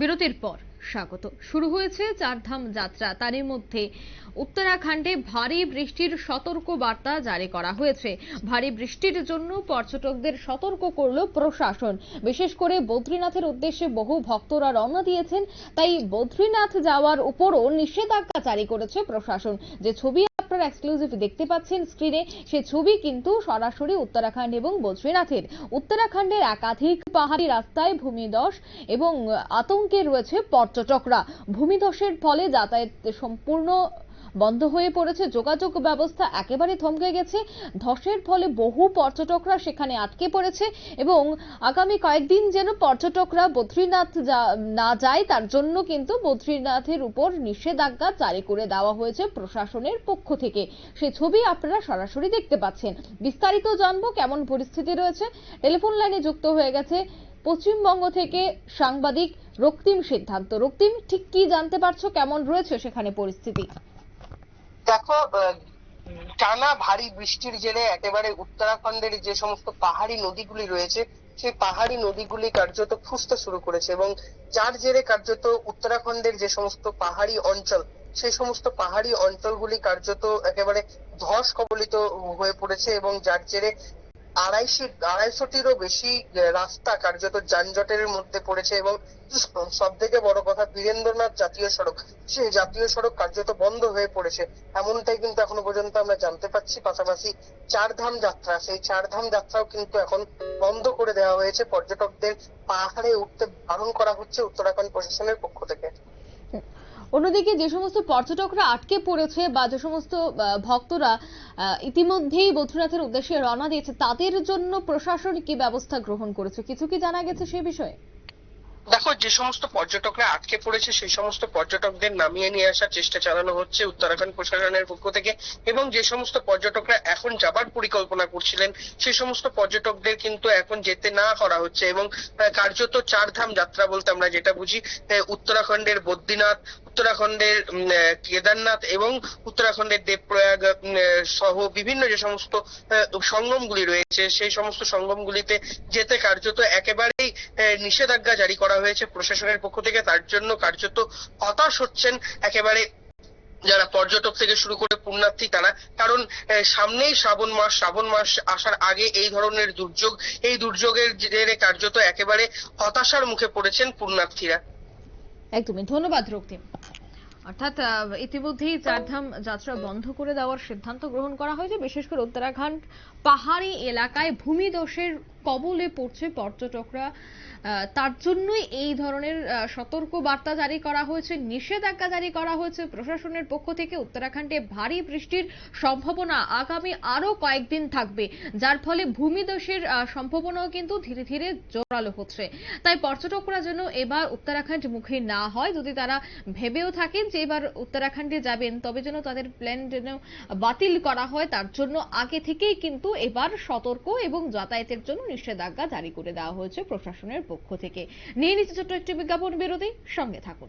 বিরতির পর স্বাগত। শুরু হয়েছে চারধাম যাত্রা। তারই মধ্যে উত্তরাখণ্ডে ভারী বৃষ্টির সতর্ক বার্তা জারি করা হয়েছে। ভারী বৃষ্টির জন্য পর্যটকদের সতর্ক করল প্রশাসন। বিশেষ করে বদ্রীনাথের উদ্দেশ্যে বহু ভক্তরা রওনা দিয়েছেন। তাই বদ্রীনাথ যাওয়ার উপরও নিষেধাজ্ঞা জারি করেছে প্রশাসন। যে ছবি আপনারা এক্সক্লুসিভ দেখতে পাচ্ছেন স্ক্রিনে সে ছবি কিন্তু সরাসরি উত্তরাখণ্ড এবং বদ্রীনাথের উত্তরাখণ্ডের একাধিক পাহাড়ি রাস্তায় ভূমিধস এবং আতঙ্কে রয়েছে পর্যটকরা। ভূমিধসের ফলে যাতায়াত সম্পূর্ণ বন্ধ হয়ে পড়েছে, যোগাযোগ ব্যবস্থা একেবারে থমকে গেছে। ধসের ফলে বহু পর্যটকরা সেখানে আটকে পড়েছে এবং আগামী কয়েকদিন যেন পর্যটকরা বদ্রীনাথ না যায়, তার জন্য কিন্তু বদ্রীনাথের উপর নিষেধাজ্ঞা জারি করে দেওয়া হয়েছে প্রশাসনের পক্ষ থেকে। সে ছবি আপনারা সরাসরি দেখতে পাচ্ছেন। বিস্তারিত জানব কেমন পরিস্থিতি রয়েছে। টেলিফোন লাইনে যুক্ত হয়ে গেছে পশ্চিমবঙ্গ থেকে সাংবাদিক রক্তিম সিদ্ধান্ত। রক্তিম, ঠিক কি জানতে পারছ? কেমন রয়েছে সেখানে পরিস্থিতি? দেখো টানা ভারী বৃষ্টির জেরে একেবারে উত্তরাখণ্ডের যে সমস্ত পাহাড়ি নদীগুলি রয়েছে, সেই পাহাড়ি নদীগুলি কার্যত ফুসতে শুরু করেছে এবং যার জেরে কার্যত উত্তরাখণ্ডের যে সমস্ত পাহাড়ি অঞ্চল, সেই সমস্ত পাহাড়ি অঞ্চলগুলি কার্যত একেবারে ধস কবলিত হয়ে পড়েছে এবং যার জেরে আড়াইশো, আড়াইশোটিরও বেশি রাস্তা কার্যত যানজটের মধ্যে পড়েছে এবং সব থেকে বড় কথা বীরেন্দ্রনাথ জাতীয় সড়ক। সেই জাতীয় সড়ক কার্যত বন্ধ হয়ে পড়েছে। এমনটাই কিন্তু এখনও পর্যন্ত আমরা জানতে পাচ্ছি। পাশাপাশি চারধাম যাত্রা, সেই চারধাম যাত্রাও কিন্তু এখন বন্ধ করে দেওয়া হয়েছে। পর্যটকদের পাহাড়ে উঠতে বারণ করা হচ্ছে উত্তরাখণ্ড প্রশাসনের পক্ষ থেকে। অন্যদিকে যে সমস্ত পর্যটকরা আটকে পড়েছে বা যে সমস্ত ভক্তরা ইতিমধ্যেই বদ্রীনাথের উদ্দেশ্যে রওনা দিয়েছে, তাদের জন্য প্রশাসন কি ব্যবস্থা গ্রহণ করেছে? কিছু কি জানা গেছে সে বিষয়ে? দেখো, যে সমস্ত পর্যটকরা আটকে পড়েছে, সেই সমস্ত পর্যটকদের নামিয়ে নিয়ে আসার চেষ্টা চালানো হচ্ছে উত্তরাখণ্ড প্রশাসনের পক্ষ থেকে এবং যে সমস্ত পর্যটকরা এখন যাবার পরিকল্পনা করছিলেন, সেই সমস্ত পর্যটকদের কিন্তু এখন যেতে না করা হচ্ছে এবং কার্যত চারধাম যাত্রা বলতে আমরা যেটা বুঝি উত্তরাখণ্ডের বদ্রীনাথ উত্তরাখণ্ডের কেদারনাথ এবং উত্তরাখণ্ডের দেবপ্রয়াগ সহ বিভিন্ন যে সমস্ত সঙ্গমগুলি রয়েছে, সেই সমস্ত সঙ্গমগুলিতে যেতে কার্যত একেবারেই নিষেধাজ্ঞা জারি করা হয়েছে প্রশাসনের পক্ষ থেকে। তার জন্য কার্যত হতাশ হচ্ছেন একেবারে যারা পর্যটক থেকে শুরু করে পুণ্যার্থী তারা। কারণ সামনেই শ্রাবণ মাস শ্রাবণ মাস আসার আগে এই ধরনের দুর্যোগ, এই দুর্যোগের কার্যত একেবারে হতাশার মুখে পড়েছেন পুণ্যার্থীরা। একদমই, ধন্যবাদ রক্তিম। অর্থাৎ ইতিমধ্যেই চারধাম যাত্রা বন্ধ করে দেওয়ার সিদ্ধান্ত গ্রহণ করা হয়েছে, বিশেষ করে উত্তরাখণ্ড পাহাড়ি এলাকায় ভূমিধসের কবলে পড়ছে পর্যটকরা। তার জন্যই এই ধরনের সতর্ক বার্তা জারি করা হয়েছে নিষেধাজ্ঞা জারি করা হয়েছে প্রশাসনের পক্ষ থেকে। উত্তরাখণ্ডে ভারী বৃষ্টির সম্ভাবনা আগামী আরও কয়েকদিন থাকবে। যার ফলে আহ, সম্ভাবনাও কিন্তু ধীরে ধীরে জোরালো হচ্ছে। তাই পর্যটকরা যেন এবার উত্তরাখণ্ড মুখী না হয় যদি তারা ভেবেও থাকেন যে এবার উত্তরাখণ্ডে যাবেন তবে যেন তাদের প্ল্যান যেন বাতিল করা হয় তার জন্য আগে থেকেই কিন্তু এবার সতর্ক এবং যাতায়াতের জন্য নিষেধাজ্ঞা জারি করে দেওয়া হয়েছে প্রশাসনের পক্ষ থেকে। নিয়ে নিচ্ছে ছোট্ট একটি বিজ্ঞাপন বিরতি, সঙ্গে থাকুন।